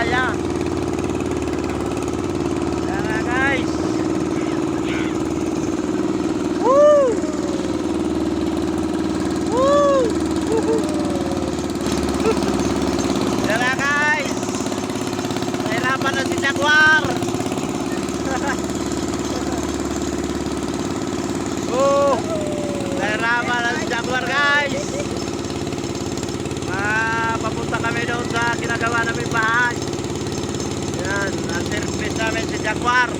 saya Jangan guys. Woo. Woo. Guys. Kailangan na si Jaguar Oh, Kailangan si Jaguar guys. Papunta kami doon sa ginagawa namin bahay. Jaguar.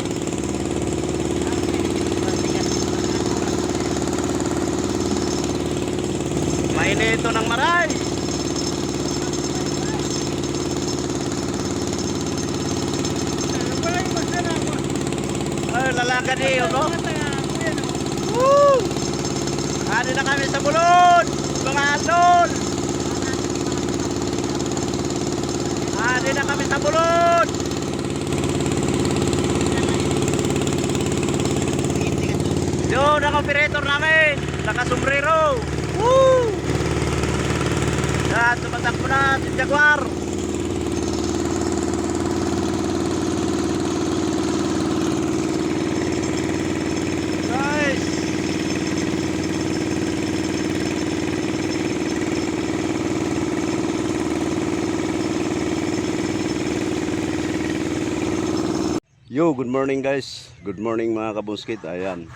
Mainito ng maray. Ay, lalakad niyo, no? Woo! Ano na kami sa bulod, Yun ang operator namin, nakasombrero. Woo! Yan, tumatakbo na si Jaguar. Yo, good morning guys. Good morning mga kabuskit. Ayan.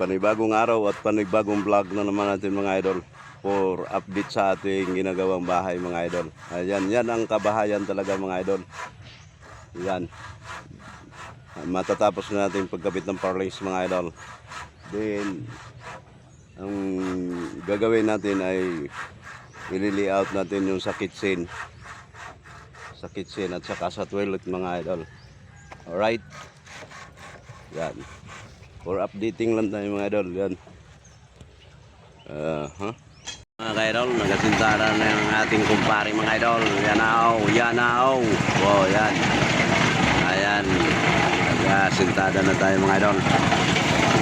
Panibagong araw at panibagong vlog na naman natin mga idol for update sa ating ginagawang bahay mga idol. Ayan, yan ang kabahayan talaga mga idol. Yan. Matatapos na natin pagkabit ng parlays mga idol. Then, ang gagawin natin ay i-layout natin yung sa kitchen. Sa kitchen at saka sa toilet mga idol. Alright. Yan. For updating lang tayo mga idol. Yan. Uh, huh? Mga ka-idol, nagasintara na yung ating kumpare mga idol. Yan na oh, yan na oh. Wow, yan. Ayan. Nagasintada na tayo mga idol.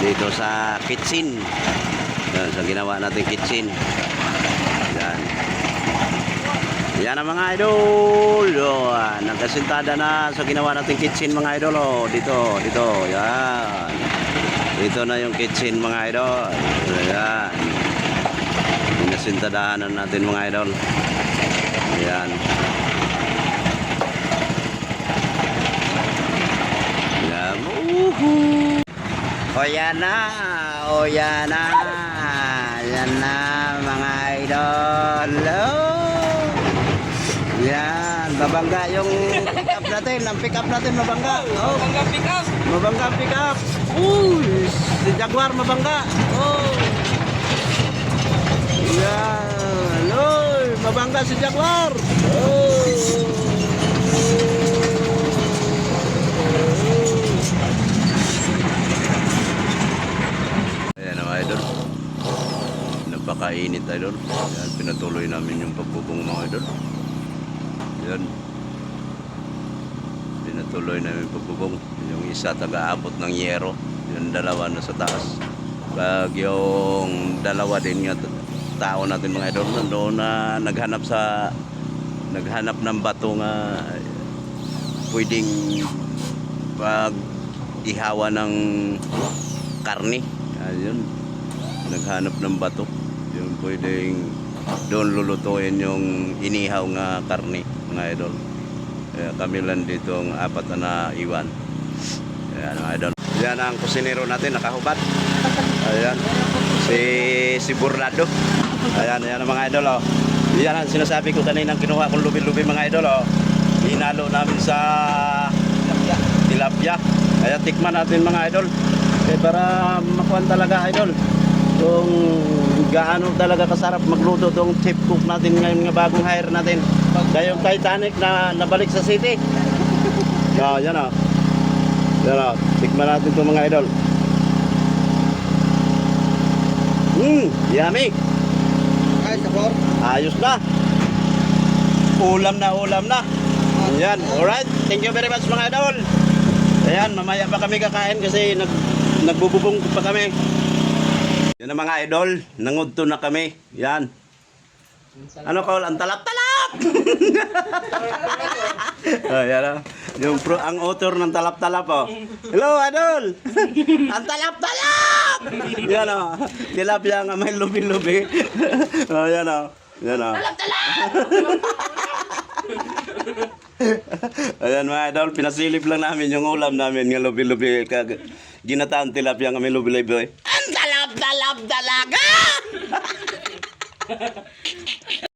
Dito sa kitchen. Yan, sa ginawa natin kitchen. Yan. Yan ang mga idol. Oh, nagkasintada na sa ginawa nating kitchen mga idol. Oh. Dito, dito. Yan. Dito na yung kitchen mga idol. Yan. Nasintadahanan natin mga idol. Yan. Yan. Uhu. O yan na. O yan na. Yan na mga idol. Oh. Mabangga yung pick up natin. Ang pick up natin mabangga. Oh, Bangga pick up. mabangga ang pick up. Uy, si Jaguar mabangga. Oh. Yan. Uy, mabangga si Jaguar. Oh. Ayan mga idol. Napakainit idol. Yan, pinatuloy namin yung pagbubong mga idol. Yan. Pinatuloy namin pagbubong. Yung isa taga-abot ng yero. Yung dalawa na sa taas. Pag yung dalawa din nga tao natin mga idol nandoon na naghanap sa naghanap ng bato nga pwedeng pag ihawa ng karne ayun naghanap ng bato yung pwedeng doon lulutuin yung inihaw nga karne mga idol. Kaya kami lang dito ang apat na iwan ayan mga idol. Yan ang kusinero natin nakahubad. Ayan. Si si Burnado ayan ayan mga idol oh. Yan ang sinasabi ko kanina kinuha kong lubi-lubi mga idol oh. Hinalo namin sa tilapia. Kaya tikman natin mga idol. Eh, para makuhan talaga idol kung gaano talaga kasarap magluto tong chip cook natin ngayon nga bagong hire natin. Kaya yung Titanic na nabalik sa city. Oh, yan oh yan oh tikman natin itong mga idol. Hmm yummy. Ay, sabor. ayos na. Ulam na ulam na. Yan alright. Thank you very much mga idol. Ayan mamaya pa kami kakain kasi nag, nagbububong pa kami yan ang mga idol nangudto na kami yan ano call ang talap-talap oh, yan oh. yung pro, ang author ng talap-talap oh. hello idol ang talap-talap yan oh. tilapia nga may lubi-lubi oh, yan oh. yan oh. Ayan mga idol, pinasilip lang namin yung ulam namin ng lubi-lubi. Ginataan tilapia kami lubi-lubi. Talap-talap talaga!